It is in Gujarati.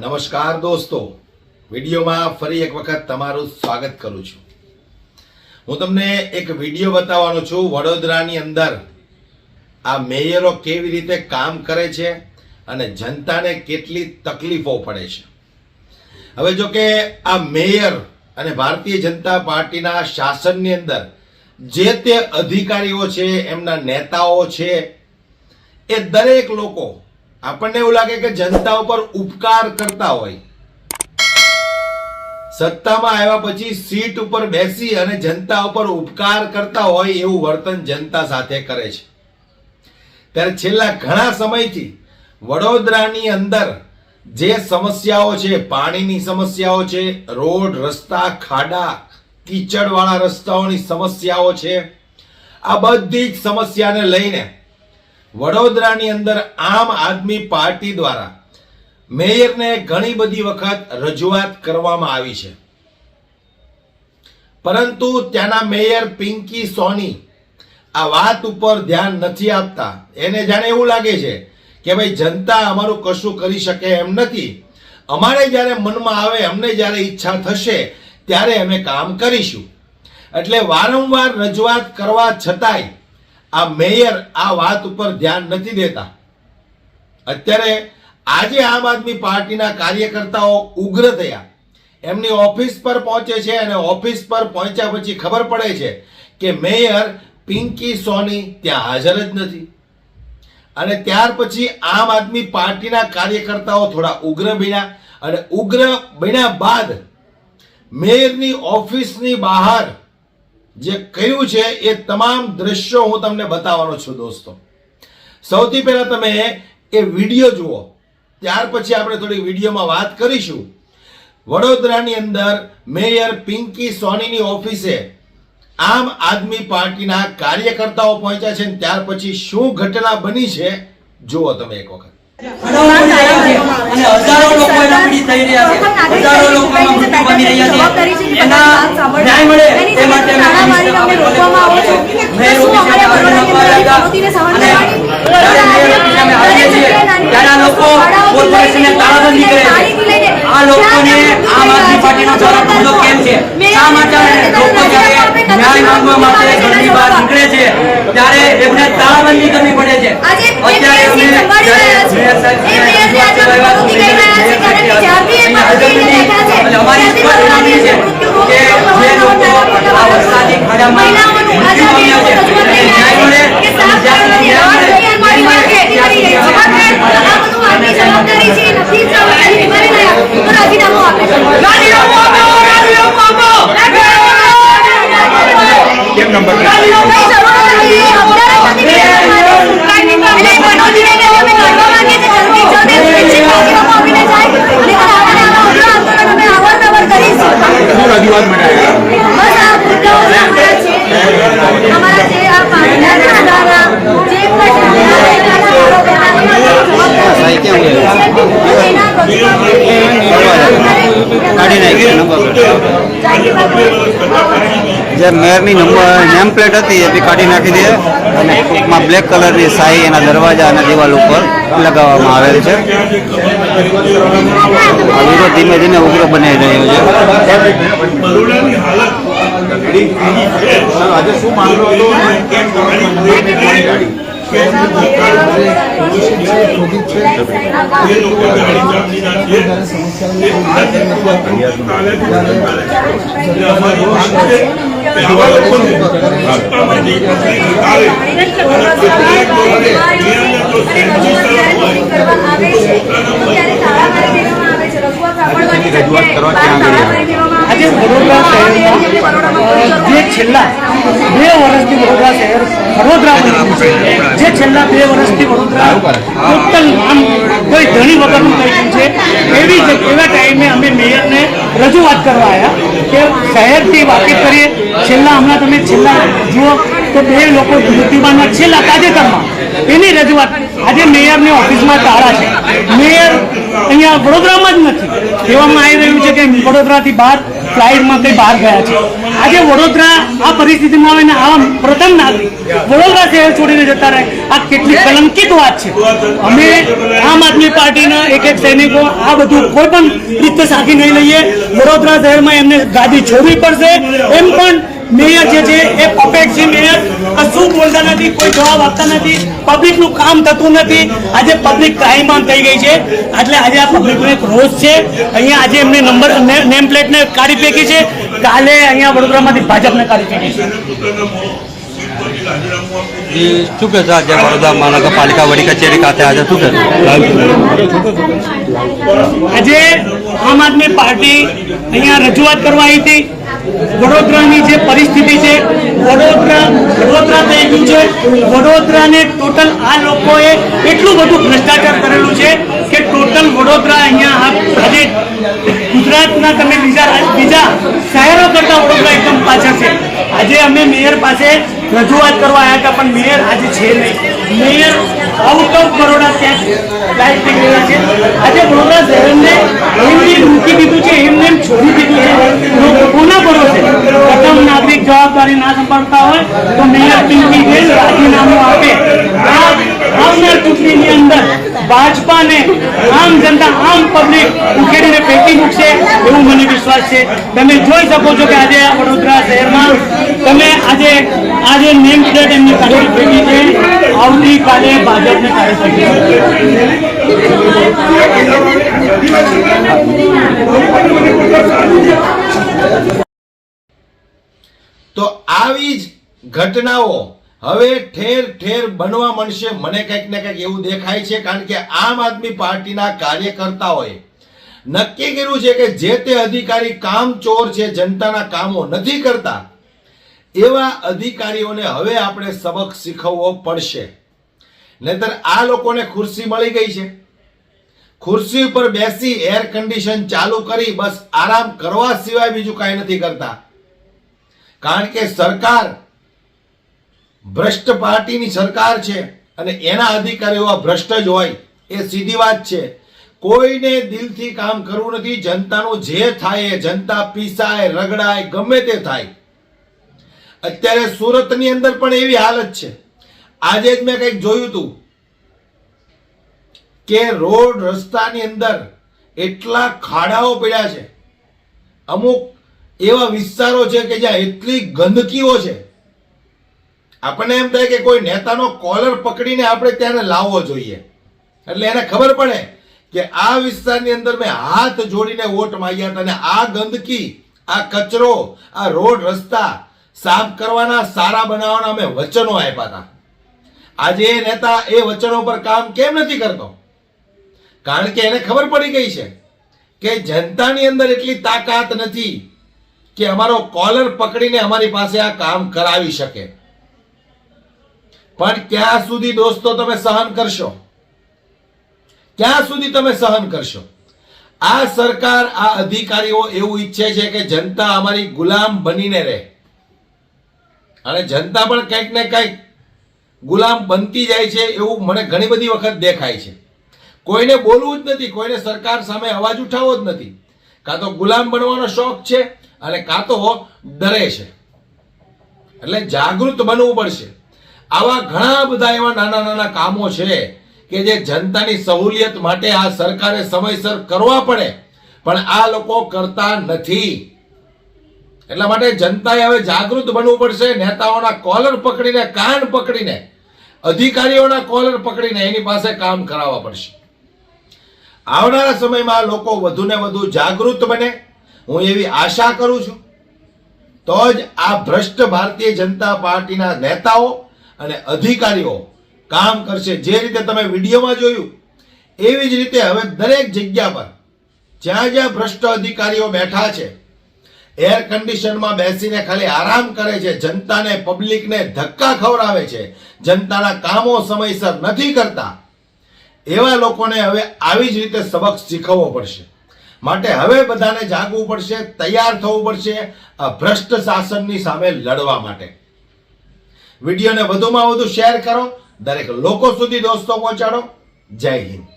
નમસ્કાર દોસ્તો. વિડીયોમાં ફરી એક વખત તમારું સ્વાગત કરું છું. હું તમને એક વીડિયો બતાવવાનો છું વડોદરાની અંદર. આ મેયરો કેવી રીતે કામ કરે છે અને જનતાને કેટલી તકલીફો પડે છે. હવે જો કે આ મેયર અને ભારતીય જનતા પાર્ટીના શાસનની અંદર જે તે અધિકારીઓ છે, એમના નેતાઓ છે, એ દરેક લોકો આપણને એવું લાગે કે જનતા ઉપર ઉપકાર કરતા હોય. સત્તામાં આવ્યા પછી સીટ ઉપર બેસી અને જનતા ઉપર ઉપકાર કરતા હોય એવું વર્તન જનતા સાથે કરે છે. ત્યારે છેલ્લા ઘણા સમયથી વડોદરાની અંદર જે સમસ્યાઓ છે, પાણીની સમસ્યાઓ છે, રોડ, રસ્તા, ખાડા, કીચડવાળા રસ્તાઓની સમસ્યાઓ છે, આ બધી જ સમસ્યાને લઈને વડોદરાની અંદર આમ આદમી પાર્ટી દ્વારા મેયરને ઘણી બધી વખત રજૂઆત કરવામાં આવી છે. પરંતુ ત્યાંના મેયર પિંકી સોની આ વાત ઉપર ધ્યાન નથી આપતા. એને જાણે એવું લાગે છે કે ભાઈ જનતા અમારું કશું કરી શકે એમ નથી. અમારે જ્યારે મનમાં આવે, અમને જ્યારે ઈચ્છા થશે, ત્યારે અમે કામ કરીશું. એટલે વારંવાર રજૂઆત કરવા છતાંય આ મેયર આ વાત ઉપર ધ્યાન નથી દેતા. અત્યારે આજે આમ આદમી પાર્ટીના કાર્યકર્તાઓ ઉગ્ર થયા. એમની ઓફિસ પર પહોંચે છે અને ઓફિસ પર પહોંચ્યા પછી ખબર પડે છે કે મેયર પિંકી સોની ત્યાં હાજર જ નથી. અને ત્યાર પછી આમ આદમી પાર્ટીના કાર્યકર્તાઓ થોડા ઉગ્ર બન્યા અને ઉગ્ર બન્યા બાદ મેયરની ઓફિસની બહાર જે કર્યું છે એ તમામ દ્રશ્યો હું તમને બતાવવાનો છું દોસ્તો. સૌથી પહેલા તમે એ વીડિયો જુઓ. ત્યાર પછી આપણે થોડી વિડીયોમાં વાત કરીશું. વડોદરાની અંદર મેયર પિંકી સોનીની ઓફિસે આમ આદમી પાર્ટીના કાર્યકર્તાઓ પહોંચ્યા છે ત્યાર પછી શું ઘટના બની છે, જુઓ તમે એક વખત. અને હજારો લોકો એના પીડિત થઈ રહ્યા છે. હજારો લોકો મૃત્યુ પામી રહ્યા છે. એના ન્યાય મળે. તે માટે અમે આવ્યા હતા. અને જ્યારે મેયર ઓફિસે અમે આવીએ છીએ. ત્યારે લોકો કોર્પોરેશનને તાળાબંધી કરે છે. આ લોકોને આમ આદમી પાર્ટીનો જવાબ મુદ્દો કેમ છે? શા માટે લોકો જ્યારે ન્યાય માંગવા માટે ઘરની બહાર નીકળે છે ત્યારે એમને તાળાબંધી કરવી પડે છે. અત્યારે અમે અમારી છે કે જે લોકો આ વરસાદી ખાડામાં મહિલાઓનું મૃત્યુ પામ્યા છે રજૂઆત એને કરી ન્યાય મળે રહ્યા છે. કે સાફ જ્યાં સુધી કરવાની ન્યાય મળે, આવાજ ન્યાય મળે, ત્યાં સુધી આ બધું આપણી જવાબદારી છે નથી જવાબદારી નિભાવી રહ્યા તો રાજીનામું આપે છે રાજીનામું આપો રાજીનામું આપો કેમ નંબર કઈ જરૂર નથી અત્યારે નથી કાંઈ નહીં એટલે એ વિરોધીને કે અમે કરવા માંગીએ છીએ જલ્દી જલ્દી નિશ્ચિત રાજીનામું આપીને જાય અને આવા આવા ઉગ્ર આંદોલન અમે અવારનવાર કરીશું નાખી જે મેયરની નંબર નેમ પ્લેટ હતી એ બી કાઢી નાખી દે અને ટૂંકમાં બ્લેક કલરની સાઈ એના દરવાજા અને દિવાલ ઉપર લગાવવામાં આવેલ છે. આ વિરોધ ધીમે ધીમે ઉગ્ર બની રહ્યો છે. આજે આજે વડોદરા શહેરમાં જે છેલ્લા બે વર્ષથી વડોદરા શહેર વડોદરા જે છેલ્લા બે વર્ષથી વડોદરા ટોટલ નામ કોઈ ધણી વગરનું થઈ ગયું છે એવી એવા ટાઈમે અમે મેયરને રજૂઆત કરવા આવ્યા શહેરથી વાકેફ કરીએ. છેલ્લા હમણાં તમે છેલ્લા જુઓ તો બે લોકો મૃત્યુપામના છેલ્લા તાજેતરમાં એની રજૂઆત આજે મેયરની ઓફિસમાં તાળા છે. મેયર અહીંયા વડોદરામાં જ નથી. કહેવામાં આવી રહ્યું છે કે વડોદરાથી બહાર ફ્લાઇટમાં કંઈ બહાર ગયા છે. આજે વડોદરા આ પરિસ્થિતિમાં આવીને આવા પ્રથમ નાગરિક વડોદરા શહેર છોડીને જતા રહે. આ કેટલી કલંકિત વાત છે. અમે આમ આદમી પાર્ટીના એક એક સૈનિકો આ બધું કોઈ પણ રીતે સાથી નહીં લઈએ. વડોદરા શહેરમાં એમને ગાદી છોડવી પડશે. એમ પણ મેયર જે છે એ પપેટ છે મેયર. કશું બોલતા નથી કોઈ જવાબ આપતા નથી. પબ્લિકનું કામ થતું નથી. આજે પબ્લિક ત્રાહીમામ થઈ ગઈ છે. એટલે આજે આ પબ્લિકનો એક રોષ છે. અહીંયા આજે એમને નંબર નેમ પ્લેટને કાઢી ફેંકી છે. કાલે અહીંયા વડોદરામાંથી ભાજપને કાઢી ફેંકી છે. શું કહેશો આજે વડોદરા મહાનગરપાલિકા વડી કચેરી ખાતે આજે શું કહેશો? આજે આમ આદમી પાર્ટી અહીંયા રજૂઆત કરવા આવી હતી. વડોદરાની જે પરિસ્થિતિ છે, વડોદરા વડોદરા થઈ ગયું છે, વડોદરાને ટોટલ આ લોકોએ એટલું બધું ભ્રષ્ટાચાર કરેલું છે કે ટોટલ વડોદરા અહીંયા આજે ગુજરાતના તમે બીજા બીજા શહેરો કરતા વડોદરા એકદમ પાછળ છે. આજે અમે મેયર પાસે રજૂઆત કરવા આવ્યા હતા, પણ મેયર આજે છે નહીં. મેયર આઉટ ઓફ બરોડા આજે વડોદરા શહેરને એમને મૂકી દીધું છે, એમને એમ છોડી દીધું છે. કોના ભરોસે? પ્રથમ નાગરિક જવાબદારી ના સંભાળતા હોય તો મેયર પિંકી ગેલ રાજીનામું આપે. આ આવનાર ચૂંટણીની અંદર ભાજપાને આમ જનતા, આમ પબ્લિક ઉકેડીને ફેંકી મૂકશે એવું મને વિશ્વાસ છે. તમે જોઈ શકો છો કે આજે આ વડોદરા શહેરમાં તમે આજે આજે નેમ પ્લેટ એમની કાઢી ફેંકી છે. આવતીકાલે ભાજપને ફેંકી તો આવી જ ઘટનાઓ હવે ઠેર ઠેર બનવા મળશે મને કંઈક ને કંઈક એવું દેખાય છે, કારણ કે આમ આદમી પાર્ટીના કાર્યકર્તાઓએ નક્કી કર્યું છે કે જે તે અધિકારી કામચોર છે, જનતાના કામો નથી કરતા એવા અધિકારીઓને હવે આપણે સબક શીખવવો પડશે. નહીતર આ લોકોને ખુરશી મળી ગઈ છે. ખુરશી ઉપર બેસી એર કન્ડિશન ચાલુ કરી બસ આરામ કરવા સિવાય બીજું કાંઈ નથી કરતા. કારણ કે સરકાર ભ્રષ્ટ પાર્ટીની સરકાર છે અને એના અધિકારીઓ આ ભ્રષ્ટ જ હોય, એ સીધી વાત છે. કોઈને દિલથી કામ કરવું નથી, જનતાનું જે થાય એ જનતા પીસાય, રગડાય, ગમે તે થાય. અત્યારે સુરતની અંદર પણ એવી હાલત છે. આજે જ મેં કંઈક જોયું હતું કે રોડ રસ્તાની અંદર એટલા ખાડાઓ પડ્યા છે. અમુક એવા વિસ્તારો છે કે જ્યાં એટલી ગંદકીઓ છે. આપણને એમ થાય કે કોઈ નેતાનો કોલર પકડીને આપણે ત્યાં લાવવો જોઈએ. એટલે એને ખબર પડે કે આ વિસ્તારની અંદર મેં હાથ જોડીને વોટ માંગ્યા હતા અને આ ગંદકી, આ કચરો, આ રોડ રસ્તા સાફ કરવાના, સારા બનાવવાના અમે વચનો આપ્યા હતા. આજે એ નેતા એ વચનો પર કામ કેમ નથી કરતો? કારણ કે એને ખબર પડી ગઈ છે કે જનતાની અંદર એટલી તાકાત નથી કે અમારો કોલર પકડીને અમારી પાસે આ કામ કરાવી શકે. પણ ક્યાં સુધી દોસ્તો તમે સહન કરશો? ક્યાં સુધી તમે સહન કરશો? આ સરકાર, આ અધિકારીઓ એવું ઈચ્છે છે કે જનતા અમારી ગુલામ બનીને રહે. અને જનતા પણ કંઈક ને કંઈક ગુલામ બનતી જાય છે એવું મને ઘણી બધી વખત દેખાય છે. કોઈને બોલવું જ નથી, કોઈને સરકાર સામે અવાજ ઉઠાવવો જ નથી. કાં તો ગુલામ બનવાનો શોખ છે અને કાં તો ડરે છે. એટલે જાગૃત બનવું પડશે. આવા ઘણા બધા એવા નાના નાના કામો છે કે જે જનતાની સહુલિયત માટે આ સરકારે સમયસર કરવા પડે. પણ આ લોકો કરતા નથી. એટલા માટે જનતાએ હવે જાગૃત બનવું પડશે, નેતાઓના કોલર પકડીને, કાન પકડીને, અધિકારીઓના કોલર પકડીને એની પાસે કામ કરાવવા પડશે. આવનારા સમયમાં લોકો વધુને વધુ જાગૃત બને. હું એવી આશા કરું છું. તો જ આ ભ્રષ્ટ ભારતીય જનતા પાર્ટીના નેતાઓ અને અધિકારીઓ કામ કરશે. જે રીતે તમે વિડીયોમાં જોયું, એવી જ રીતે હવે દરેક જગ્યા પર જ્યાં જ્યાં ભ્રષ્ટ અધિકારીઓ બેઠા છે એર કન્ડિશનમાં બેસીને ખાલી આરામ કરે છે. જનતાને પબ્લિકને ધક્કા ખવડાવે છે. જનતાના કામો સમયસર નથી કરતા. એવા લોકોને હવે આવી જ રીતે સબક શીખવવો પડશે. માટે હવે બધાને જાગવું પડશે, તૈયાર થવું પડશે ભ્રષ્ટ શાસનની સામે લડવા માટે. વિડીયોને વધુમાં વધુ શેર કરો. દરેક લોકો સુધી દોસ્તો પહોંચાડો. જય હિન્દ.